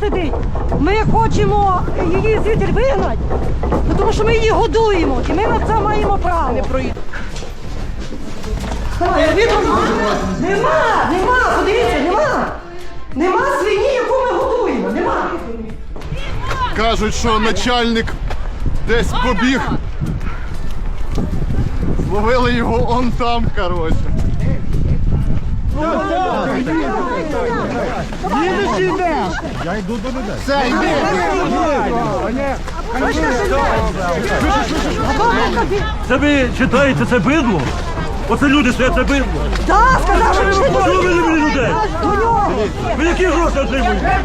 сидить. Ми хочемо її звідти вигнати, ну, тому що ми її годуємо, і ми на це маємо право. Я відомо. Нема, нема, подивіться, нема. Нема свині, яку ми годуємо, нема. Кажуть, що начальник десь побіг. Зловили його он там, коротше. Це ви читаєте це бидло? Оце люди стоять, це бидло. Так, сказав, що ми Що ви любили людей? до нього. Ви які гроші отримуєте?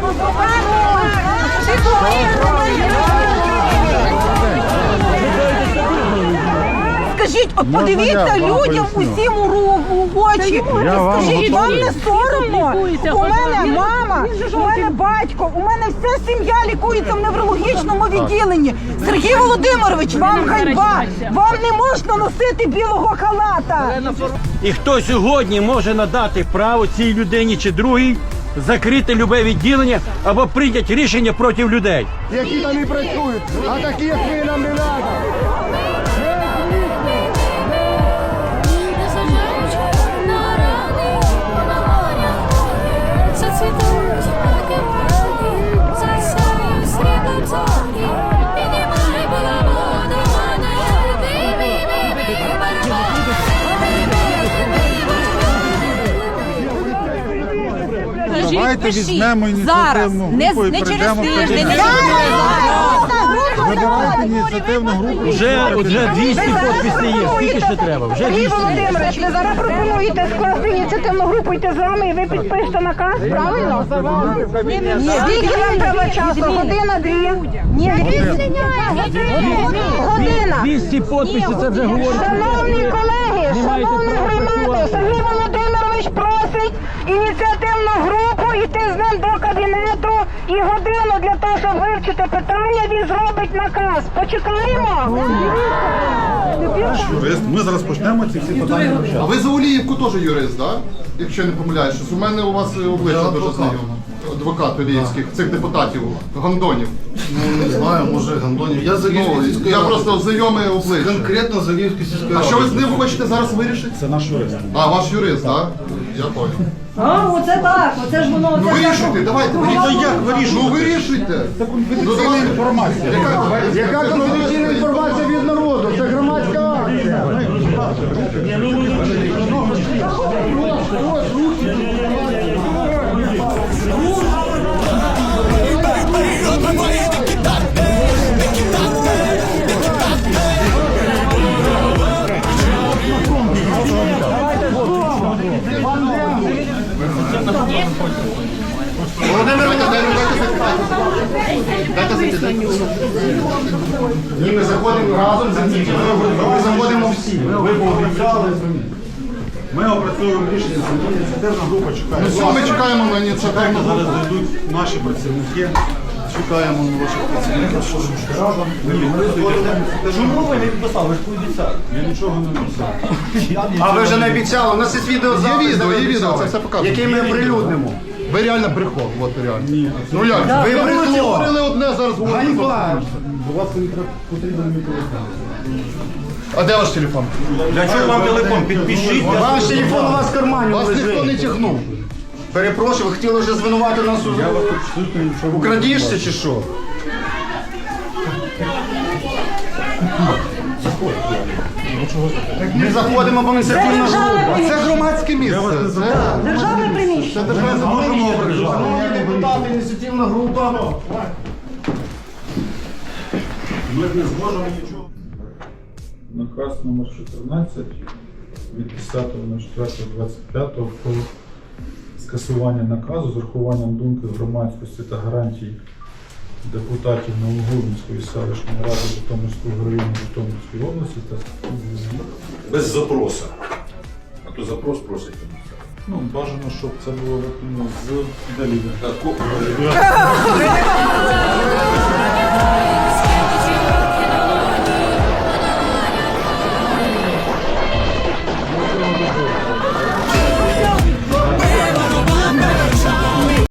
Скажіть, от подивіться людям усім у ру- у очі. Скажіть, вам не соромно? У мене мама, у мене батько, у мене вся сім'я лікується в неврологічному відділенні. Сергій Володимирович, вам ганьба! Вам не можна носити білого халата. І хто сьогодні може надати право цій людині чи другій закрити любе відділення або прийняти рішення проти людей? Які там і працюють, а такі, як ви нам не треба. Давайте візьмемо зараз, ініціативну не, групу і не через прийдемо в тиждень, не кабінет. через Вибирайте ініціативну групу. Вже, вже 200 підписів є. Скільки ще треба? Вже Сергій 200. Володимирович, ви зараз пропонуєте скласти ініціативну групу, йти з вами, і ви підпишете наказ, правильно? Ні, скільки вам треба часу? Година, дві? Ні, година. 200 підписів це вже говорить. Шановні колеги, шановна громада. Сергій Володимирович просить ініціативну йти до кабінету і годину для того, щоб вивчити питання, він зробить наказ. Почекаємо? Юрист, Ми зараз почнемо ці всі питання А ви за Оліївку теж юрист, так? Якщо я не помиляюсь, щось у мене у вас обличчя дуже знайоме. Адвокат Оліївських, цих депутатів, гандонів. Ну, не знаю, може Гандонів. Я за Ну, сільської я просто знайомий обличчя. Конкретно за Львівської сільської А що ви з ним хочете зараз вирішити? Це наш юрист. А, ваш юрист, так? Я понял. А, оце так, оце ж воно. Ну вирішуйте, давайте, вирішуйте. як вирішуйте? Ну вирішуйте. Ну давайте. Інформація. Яка, яка конфіденційна інформація від народу? Це громадська акція. Володимир, дайте, дайте зайти. Ні, ми заходимо разом за ним. Ми заходимо всі. Ви пообіцяли. Ми опрацьовуємо рішення, ініціативна група чекає. Ну ми чекаємо на ініціативну Зараз зайдуть наші працівники. Чекаємо на ваших працівників, що ж разом. Ні, ми зайдемо. Чому ви не підписали? Ви ж пообіцяли. Я нічого не написав. А ви вже не обіцяли, у нас є відео Є відео, є відео, це все показує. яке ми оприлюднимо. Ви реально брехло, от реально. Ну як? Ви Ви брехло. говорили одне, зараз говорите. Ганьба. Мені треба- потрібен мій телефон. А де ваш телефон? Для чого вам телефон? Підпишіть. Ваш телефон у вас в кармані Вас ніхто не тягнув. Перепрошую, ви хотіли вже звинувати нас у Я вас абсолютно нічого не Украдішся чи що? Ми заходимо, бо ініціативна група. Це громадське місце. Це Державне приміщення. це державне Шановні депутати, ініціативна група. Ми ж не зможемо нічого. Наказ номер 14 від 10.04.25 про скасування наказу з урахуванням думки громадськості та гарантій депутатів Новогородської селищної ради Житомирського району Житомирської області та без запроса. А то запрос просить. ну, бажано, щоб це було виконано з Даліда. Так, ко-